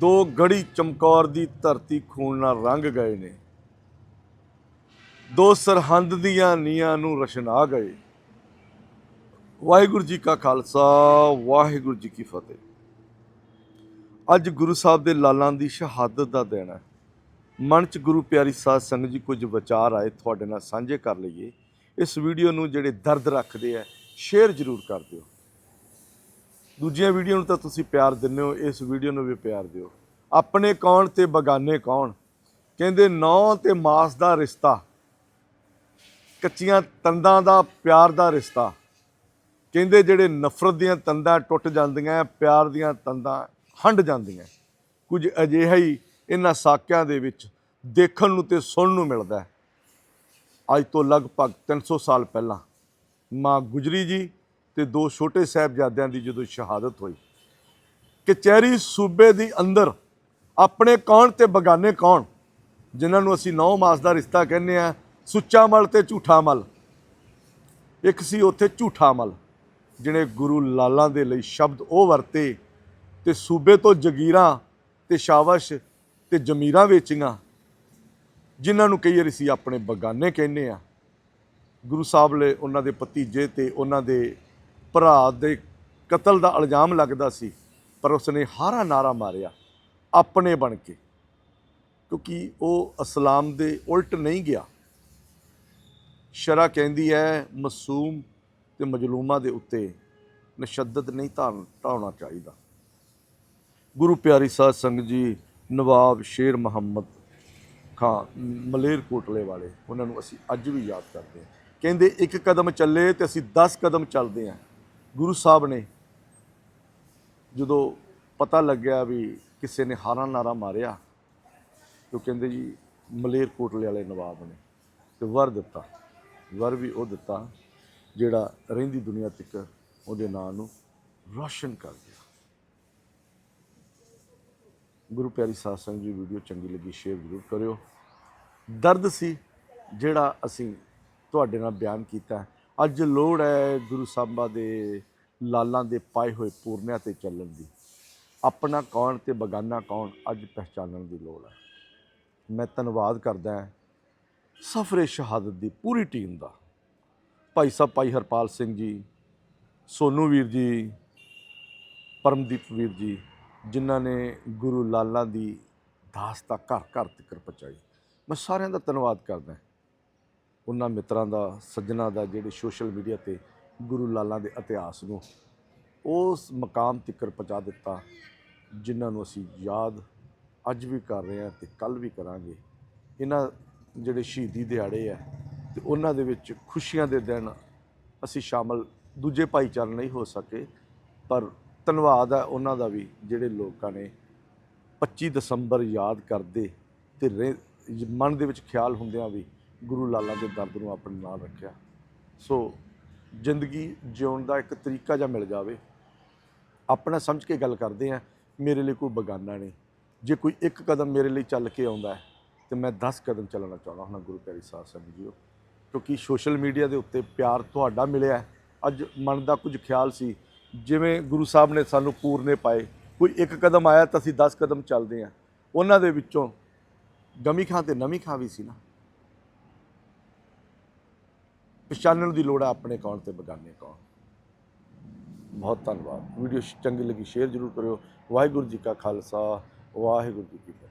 ਦੋ ਗੜੀ ਚਮਕੌਰ ਦੀ ਧਰਤੀ ਖੂਨ ਨਾਲ ਰੰਗ ਗਏ ਨੇ। ਦੋ ਸਰਹੰਦ ਦੀਆਂ ਨੀਆਂ ਨੂੰ ਰਸ਼ਨਾ ਗਏ। ਵਾਹਿਗੁਰੂ ਜੀ ਕਾ ਖਾਲਸਾ, ਵਾਹਿਗੁਰੂ ਜੀ ਕੀ ਫਤਿਹ। ਅੱਜ ਗੁਰੂ ਸਾਹਿਬ ਦੇ ਲਾਲਾਂ ਦੀ ਸ਼ਹਾਦਤ ਦਾ ਦਿਨ ਹੈ। ਮਨ ਚ ਗੁਰੂ ਪਿਆਰੀ ਸਾਧ ਸੰਗਤ ਜੀ ਕੁਝ ਵਿਚਾਰ ਆਏ, ਤੁਹਾਡੇ ਨਾਲ ਸਾਂਝੇ ਕਰ ਲਈਏ। ਇਸ ਵੀਡੀਓ ਨੂੰ ਜਿਹੜੇ ਦਰਦ ਰੱਖਦੇ ਆ, ਸ਼ੇਅਰ ਜ਼ਰੂਰ ਕਰ ਦਿਓ। ਦੂਜੀਆਂ ਵੀਡੀਓ ਨੂੰ ਤਾਂ ਤੁਸੀਂ ਪਿਆਰ ਦਿੰਦੇ ਹੋ, ਇਸ ਵੀਡੀਓ ਨੂੰ ਵੀ ਪਿਆਰ ਦਿਓ। ਆਪਣੇ ਕੌਣ ਤੇ ਬਗਾਨੇ ਕੌਣ? ਕਹਿੰਦੇ ਨੌ ਤੇ ਮਾਸ ਦਾ ਰਿਸ਼ਤਾ। ਕੱਚੀਆਂ ਤੰਦਾਂ ਦਾ ਪਿਆਰ ਦਾ ਰਿਸ਼ਤਾ। ਕਹਿੰਦੇ ਜਿਹੜੇ ਨਫ਼ਰਤ ਦੀਆਂ ਤੰਦਾਂ ਟੁੱਟ ਜਾਂਦੀਆਂ, ਪਿਆਰ ਦੀਆਂ ਤੰਦਾਂ ਹੰਡ ਜਾਂਦੀਆਂ। ਕੁਝ ਅਜਿਹਾ ਹੀ ਇਹਨਾਂ ਸਾਕਿਆਂ ਦੇ ਵਿੱਚ ਦੇਖਣ ਨੂੰ ਤੇ ਸੁਣਨ ਨੂੰ ਮਿਲਦਾ ਹੈ। ਅੱਜ ਤੋਂ ਲਗਭਗ 300 ਸਾਲ ਪਹਿਲਾਂ ਮਾਂ ਗੁਜਰੀ ਜੀ ਤੇ ਦੋ ਛੋਟੇ ਸਾਹਿਬਜ਼ਾਦਿਆਂ ਦੀ ਜਦੋਂ ਸ਼ਹਾਦਤ ਹੋਈ ਕਚਹਿਰੀ ਸੂਬੇ ਦੀ ਅੰਦਰ ਆਪਣੇ ਕੌਣ ਤੇ ਬਗਾਨੇ ਕੌਣ, ਜਿਨ੍ਹਾਂ ਨੂੰ ਅਸੀਂ ਨੌ ਮਾਸ ਦਾ ਰਿਸ਼ਤਾ ਕਹਿੰਦੇ ਆ ਸੁੱਚਾ ਮਲ ਤੇ ਝੂਠਾ ਮਲ। ਇੱਕ ਸੀ ਉੱਥੇ ਝੂਠਾ ਮਲ, ਜਿਹਨੇ ਗੁਰੂ ਲਾਲਾਂ ਦੇ ਲਈ ਸ਼ਬਦ ਉਹ ਵਰਤੇ ਤੇ ਸੂਬੇ ਤੋਂ ਜਗੀਰਾਂ ਤੇ ਸ਼ਾਵਸ਼ ਤੇ ਜ਼ਮੀਰਾਂ ਵੇਚੀਆਂ, ਜਿਨ੍ਹਾਂ ਨੂੰ ਕਈ ਵਾਰੀ ਅਸੀਂ ਆਪਣੇ ਬਗਾਨੇ ਕਹਿੰਦੇ ਆ ਗੁਰੂ ਸਾਹਿਬ ਨੇ ਉਹਨਾਂ ਦੇ ਭਤੀਜੇ ਤੇ ਉਹਨਾਂ ਦੇ ਭਰਾ ਦੇ ਕਤਲ ਦਾ ਇਲਜ਼ਾਮ ਲੱਗਦਾ ਸੀ, ਪਰ ਉਸਨੇ ਹਾਰਾ ਨਾਰਾ ਮਾਰਿਆ, ਆਪਣੇ ਬਣ ਕੇ। ਕਿਉਂਕਿ ਉਹ ਇਸਲਾਮ ਦੇ ਉਲਟ ਨਹੀਂ ਗਿਆ। ਸ਼ਰਾ ਕਹਿੰਦੀ ਹੈ, ਮਾਸੂਮ ਤੇ ਮਜਲੂਮਾਂ ਦੇ ਉੱਤੇ ਨਸ਼ੱਦਤ ਨਹੀਂ ਧਾਰਨ, ਢਾਉਣਾ ਚਾਹੀਦਾ। ਗੁਰੂ ਪਿਆਰੀ ਸਾਧ ਸੰਗਤ ਜੀ, ਨਵਾਬ ਸ਼ੇਰ ਮੁਹੰਮਦ ਖਾਂ ਮਲੇਰ ਕੋਟਲੇ ਵਾਲੇ, ਉਹਨਾਂ ਨੂੰ ਅਸੀਂ ਅੱਜ ਵੀ ਯਾਦ ਕਰਦੇ ਹਾਂ। ਕਹਿੰਦੇ, ਇੱਕ ਕਦਮ ਚੱਲੇ ਤੇ ਅਸੀਂ 10 ਕਦਮ ਚੱਲਦੇ ਹਾਂ। ਗੁਰੂ ਸਾਹਿਬ ਨੇ ਜਦੋਂ ਪਤਾ ਲੱਗਿਆ ਵੀ ਕਿਸੇ ਨੇ ਹਾਰਾ ਨਾਰਾ ਮਾਰਿਆ ਤੇ ਉਹ ਕਹਿੰਦੇ ਜੀ, ਮਲੇਰ ਕੋਟਲੇ ਵਾਲੇ ਨਵਾਬ ਨੇ ਤੇ ਵਰ ਦਿੱਤਾ। ਵਰ ਵੀ ਉਹ ਦਿੱਤਾ ਜਿਹੜਾ ਰਹਿੰਦੀ ਦੁਨੀਆ ਤੱਕ ਉਹਦੇ ਨਾਂ ਨੂੰ ਰੋਸ਼ਨ ਕਰ ਗਿਆ। ਗੁਰੂ ਪਿਆਰੀ ਸਾਧ ਸੰਗਤ ਜੀ, ਵੀਡੀਓ ਚੰਗੀ ਲੱਗੀ, ਸ਼ੇਅਰ ਜ਼ਰੂਰ ਕਰਿਓ। ਦਰਦ ਸੀ ਜਿਹੜਾ ਅਸੀਂ ਤੁਹਾਡੇ ਨਾਲ ਬਿਆਨ ਕੀਤਾ। ਅੱਜ ਲੋੜ ਹੈ ਗੁਰੂ ਸਾਹਿਬਾਂ ਦੇ ਲਾਲਾਂ ਦੇ ਪਾਏ ਹੋਏ ਪੂਰਨਿਆਂ ਤੇ ਚੱਲਣ ਦੀ। ਆਪਣਾ ਕੌਣ ਤੇ ਬਗਾਨਾ ਕੌਣ ਅੱਜ ਪਹਿਚਾਨਣ ਦੀ ਲੋੜ ਹੈ। ਮੈਂ ਧੰਨਵਾਦ ਕਰਦਾ ਸਫਰੇ ਸ਼ਹਾਦਤ ਦੀ ਪੂਰੀ ਟੀਮ ਦਾ। ਭਾਈ ਸਾਹਿਬ, ਭਾਈ ਹਰਪਾਲ ਸਿੰਘ ਜੀ, ਸੋਨੂ ਵੀਰ ਜੀ, ਪਰਮਦੀਪ ਵੀਰ ਜੀ, ਜਿਨ੍ਹਾਂ ਨੇ ਗੁਰੂ ਲਾਲਾਂ ਦੀ ਦਾਸ ਦਾ ਘਰ ਘਰ ਤੱਕ ਪਹੁੰਚਾਈ। ਮੈਂ ਸਾਰਿਆਂ ਦਾ ਧੰਨਵਾਦ ਕਰਦਾ ਉਹਨਾਂ ਮਿੱਤਰਾਂ ਦਾ, ਸੱਜਣਾ ਦਾ ਜਿਹੜੇ ਸੋਸ਼ਲ ਮੀਡੀਆ ਤੇ ਗੁਰੂ ਲਾਲਾਂ ਦੇ ਇਤਿਹਾਸ ਨੂੰ ਉਸ ਮਕਾਮ ਤੱਕ ਪਹੁੰਚਾ ਦਿੱਤਾ, ਜਿਨ੍ਹਾਂ ਨੂੰ ਅਸੀਂ ਯਾਦ ਅੱਜ ਵੀ ਕਰ ਰਹੇ ਹਾਂ ਤੇ ਕੱਲ ਵੀ ਕਰਾਂਗੇ। ਇਹਨਾਂ ਜਿਹੜੇ ਸ਼ਹੀਦੀ ਦਿਹਾੜੇ ਆ ਤੇ ਉਹਨਾਂ ਦੇ ਵਿੱਚ ਖੁਸ਼ੀਆਂ ਦੇ ਦਿਨ ਅਸੀਂ ਸ਼ਾਮਲ ਦੂਜੇ ਭਾਈਚਾਰੇ ਨਹੀਂ ਹੋ ਸਕੇ, ਪਰ ਧੰਨਵਾਦ ਹੈ ਉਹਨਾਂ ਦਾ ਵੀ ਜਿਹੜੇ ਲੋਕਾਂ ਨੇ 25 ਦਸੰਬਰ ਯਾਦ ਕਰਦੇ ਤੇ ਰਹਿ- ਮਨ ਦੇ ਵਿੱਚ ਖਿਆਲ ਹੁੰਦਿਆਂ ਵੀ ਗੁਰੂ ਲਾਲਾਂ ਦੇ ਦਰਦ ਨੂੰ ਆਪਣੇ ਨਾਲ ਰੱਖਿਆ। ਸੋ ਜ਼ਿੰਦਗੀ ਜਿਉਣ ਦਾ ਇੱਕ ਤਰੀਕਾ ਜਿਹਾ ਮਿਲ ਜਾਵੇ। ਆਪਣਾ ਸਮਝ ਕੇ ਗੱਲ ਕਰਦੇ ਆ ਮੇਰੇ ਲਈ ਕੋਈ ਬਗਾਨਾ ਨਹੀਂ। ਜੇ ਕੋਈ ਇੱਕ ਕਦਮ ਮੇਰੇ ਲਈ ਚੱਲ ਕੇ ਆਉਂਦਾ ਹੈ, ਤੇ ਮੈਂ 10 ਕਦਮ ਚੱਲਣਾ ਚਾਹੁੰਦਾ ਹਾਂ ਗੁਰੂ ਪਿਆਰੀ ਸਾਧ ਸੰਗਤ ਜੀਓ। ਕਿਉਂਕਿ ਸੋਸ਼ਲ ਮੀਡੀਆ ਦੇ ਉੱਤੇ ਪਿਆਰ ਤੁਹਾਡਾ ਮਿਲਿਆ ਅੱਜ ਮਨ ਦਾ ਕੁਝ ਖਿਆਲ ਸੀ, ਜਿਵੇਂ ਗੁਰੂ ਸਾਹਿਬ ਨੇ ਸਾਨੂੰ ਪੂਰਨੇ ਪਾਏ। ਕੋਈ ਇੱਕ ਕਦਮ ਆਇਆ ਤਾਂ ਅਸੀਂ 10 ਕਦਮ ਚੱਲਦੇ ਆ ਉਹਨਾਂ ਦੇ ਵਿੱਚੋਂ ਗਮੀ ਖਾਂ ਤੇ ਨਵੀਂ ਖਾਂ ਵੀ ਸੀ ਨਾ। ਪਛਾਣਨ ਦੀ ਲੋੜ ਹੈ ਆਪਣੇ ਕੌਣ ਤੇ ਬਗਾਨੇ ਕੌਣ ਬਹੁਤ ਧੰਨਵਾਦ। ਵੀਡੀਓ ਚੰਗੀ ਲੱਗੀ ਸ਼ੇਅਰ ਜ਼ਰੂਰ ਕਰਿਓ। ਵਾਹਿਗੁਰੂ ਜੀ ਕਾ ਖਾਲਸਾ, ਵਾਹਿਗੁਰੂ ਜੀ ਕੀ ਫਤਿਹ।